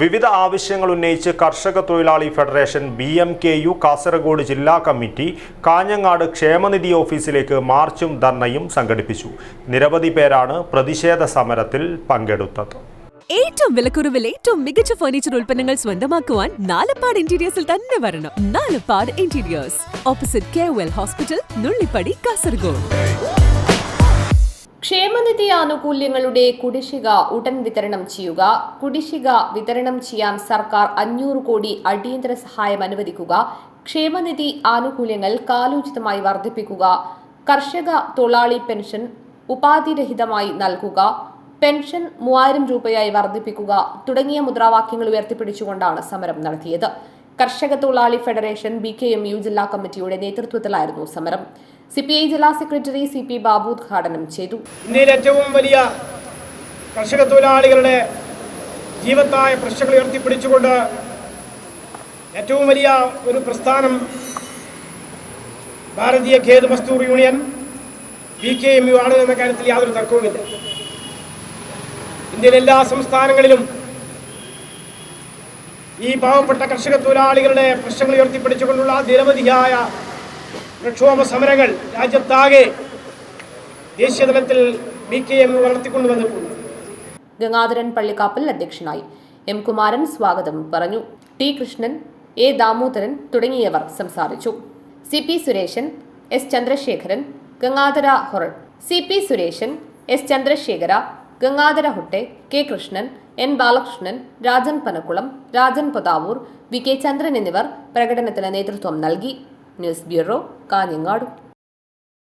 വിവിധ ആവശ്യങ്ങൾ ഉന്നയിച്ച് കർഷക തൊഴിലാളി federation B M K U Kasaragod ജില്ലാ കമ്മിറ്റി കാഞ്ഞങ്ങാട് ക്ഷേമനിധി ഓഫീസിലേക്ക് മാർച്ചും ധർണയും സംഘടിപ്പിച്ചു. നിരവധി പേരാണ് പ്രതിഷേധ സമരത്തിൽ പങ്കെടുത്തത്. ഏറ്റവും വിലക്കുറവിൽ ഏറ്റവും മികച്ച ഫർണിച്ചർ ഉൽപ്പന്നങ്ങൾ സ്വന്തമാക്കുവാൻ നാലപ്പാട് ഇന്റീരിയേഴ്സിൽ തന്നെ വരണം. Nalappad interiors opposite K hospital Nullippady Kasaragod ക്ഷേമനിധി ആനുകൂല്യങ്ങളുടെ കുടിശ്ശിക ഉടൻ വിതരണം ചെയ്യുക. കുടിശ്ശിക വിതരണം ചെയ്യാൻ സർക്കാർ അഞ്ഞൂറ് കോടി അടിയന്തര സഹായം അനുവദിക്കുക. ക്ഷേമനിധി ആനുകൂല്യങ്ങൾ കാലോചിതമായി വർദ്ധിപ്പിക്കുക. കർഷക തൊഴിലാളി പെൻഷൻ ഉപാധിരഹിതമായി നൽകുക. പെൻഷൻ മൂവായിരം രൂപയായി വർദ്ധിപ്പിക്കുക തുടങ്ങിയ മുദ്രാവാക്യങ്ങൾ ഉയർത്തിപ്പിടിച്ചുകൊണ്ടാണ് സമരം നടത്തിയത്. കർഷക തൊഴിലാളി federation B K M U ജില്ലാ കമ്മിറ്റിയുടെ നേതൃത്വത്തിലായിരുന്നു സമരം. സി പി ഐ ജില്ലാ സെക്രട്ടറി സി പി ബാബു ഉദ്ഘാടനം ചെയ്തു. ഇന്ത്യയിൽ ഏറ്റവും വലിയ കർഷക തൊഴിലാളികളുടെ ജീവത്തായ പ്രശ്നങ്ങൾ ഉയർത്തിപ്പിടിച്ചുകൊണ്ട് ഏറ്റവും വലിയ ഒരു പ്രസ്ഥാനം Bharatiya Khet Mazdoor union B K M U ആണ് എന്ന കാര്യത്തിൽ യാതൊരു തർക്കവുമില്ല. ഇന്ത്യയിലെ എല്ലാ സംസ്ഥാനങ്ങളിലും ഈ പാവപ്പെട്ട കർഷക തൊഴിലാളികളുടെ പ്രശ്നങ്ങൾ ഉയർത്തിപ്പിടിച്ചുകൊണ്ടുള്ള നിരവധിയായ പ്രക്ഷോഭ സമരങ്ങൾ രാജ്യത്താകെ ദേശീയതലത്തിൽ ബി കെ എം വളർത്തിക്കൊണ്ടുവന്നിട്ടുണ്ട് ഗംഗാധരൻ പള്ളിക്കാപ്പൽ അധ്യക്ഷനായി. എം കുമാരൻ സ്വാഗതം പറഞ്ഞു. ടി കൃഷ്ണൻ എ ദാമോദരൻ തുടങ്ങിയവർ സംസാരിച്ചു. C P Sureshan S Chandrasekharan Gangadhara Horat C P Sureshan S Chandrasekhara Gangadhara Hotte K Krishnan N Balakrishnan Rajan Panakkulam Rajan Pothavoor V K Chandran എന്നിവർ പ്രകടനത്തിന് നേതൃത്വം നൽകി. News bureau Kanhangad.